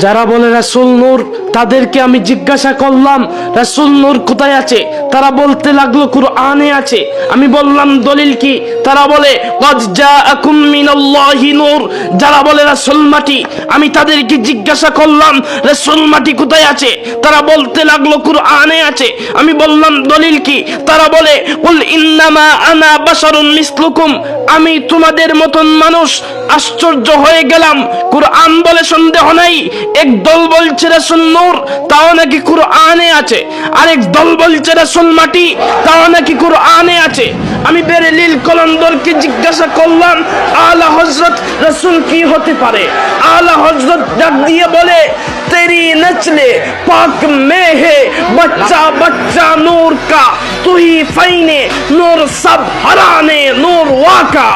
যারা বলে রাসুল নূর তাদেরকে আমি জিজ্ঞাসা করলাম, রাসুল নূর কোথায় আছে? তারা বলতে লাগল, কুরআনে আছে। আমি বললাম, দলিল কি? তারা বলে নূর। যারা বলে, রাসুল মাটি। আমি তাদেরকে জিজ্ঞাসা করলাম, রাসুল মাটি কোথায় আছে? তারা বলতে লাগল, কুরআনে আছে। আমি বললাম, দলিল কি? তারা বলে, কুল ইন্নামা আনা মিসলুকুম। আমি তোমাদের মতন মানুষ আশ্চর্য হয়ে গেলাম। কুরআন বলে সন্দেহ নাই। এক দল বলছে, রাসূল নূর তাও নাকি কুরআনে আছে আরেক দল বলছে রাসূল মাটি তাও নাকি কুরআনে আছে আমি বেরেলিল কলন্দরকে জিজ্ঞাসা করলাম আলা হযরত রাসূল কি হতে পারে আলা হযরত ডাক দিয়ে বলে तेरी नचले पाक में है बच्चा बच्चा नूर का तू ही फैने नूर सब हराने नूर वाका